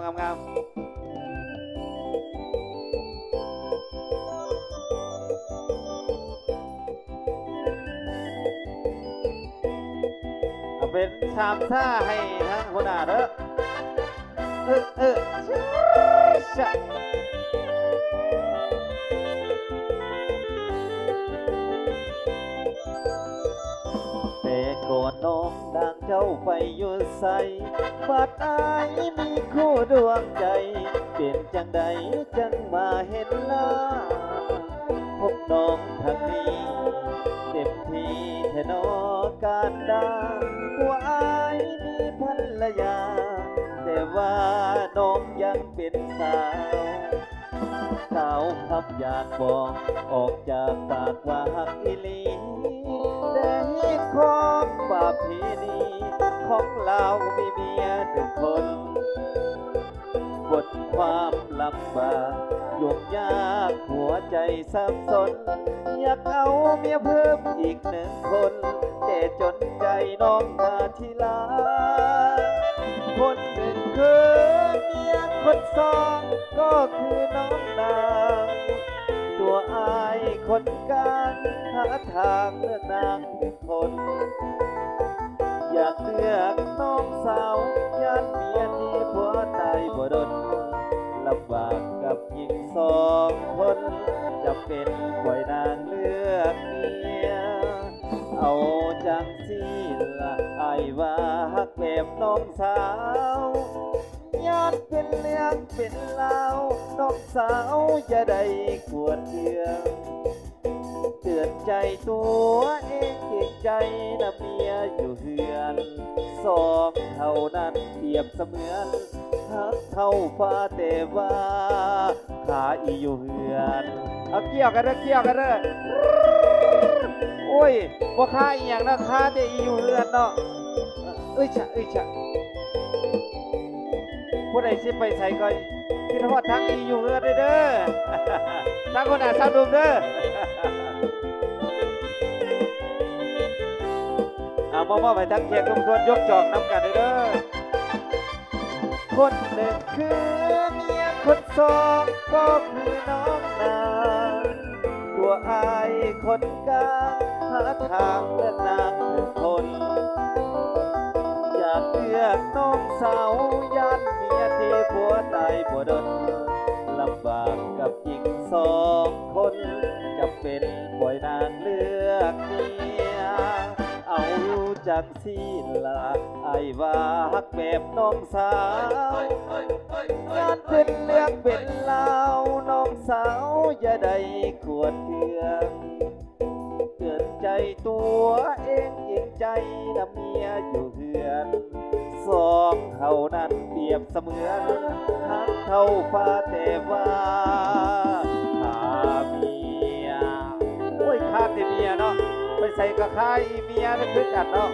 งามงามเป็นชามท่าให้ทั้งคนอ่านเด้อเออเออช น้องดังเจ้าไปอยู่ใสบัดอายมีคู่ดวงใจ เป็นจังใดจังมาเห็นหน้า พบน้องทางนี้เต็มทีแท่นอการดาตัวอายมีภรรยา แต่ว่าน้องยังเป็นสาวสาวคำอยากบอกออกจากปากว่าหักอีลี ของเรามีเมียหนึ่งคนบทความลำบากยุ่งยากหัวใจสับสน อยากเอาเมียเพิ่มอีกหนึ่งคนแต่จนใจน้องมาทีหลาคนหนึ่งคือเมียคนสองก็คือน้องนางตัวอายคนกลางหาทางเลือกนางหนึ่งคน อยากเลือกน้องสาวยันเมียที่ผัวตายบ่ดนลำบากกับหญิงสองคนจะเป็นปล่อยนางเลือกเมียเอาจังสิละไอว่าฮักแบบน้องสาวย้อนเป็นเรื่องเป็นราน้องสาวอย่าได้กวดเคืองเตือนใจตัวเอง ใจนะเมียอยู่เฮือนสองเท่านั้นเปรียบเสมือนหักเท่าฟ้าแต่ว่าขาอีอยู่เฮือนเอาเกี่ยวกันเด้อเกี่ยวกันเด้อโอ้ยบ่ค่าอีหยังนะค่าแต่อีอยู่เฮือนเนาะเอ้ยชะเอ้ยชะผู้ใดสิไปใส่ก็คิดฮอดทางอีอยู่เฮือนเด้อเด้อทางคนอ่านสาวดุมเด้อ มามอบให้ทั้งเกียรติทุกคนยกจอกน้ำกันเด้อคนหนึ่งคือเมียคนสองก็คือน้องนางตัวอายคนกลางหาทางเลือกนางหนึ่งคน อยากเลือกน้องสาวย่านเมียที่ผัวตายผัวดนลำบากกับหญิงสอง จังสิละไอ้ว่าฮักแบบน้องสาวงานเป็นเรื่องเป็นราวน้องสาวอย่าได้ขวดเคืองเตือนใจตัวเองเองใจนะเมียอยู่เฮือนสองเท่านั้นเปรียบเสมือนหักเท่าฟ้าแต่ว่าขามี ใส่กับข้าอีเมียนั่นคือกันเนาะ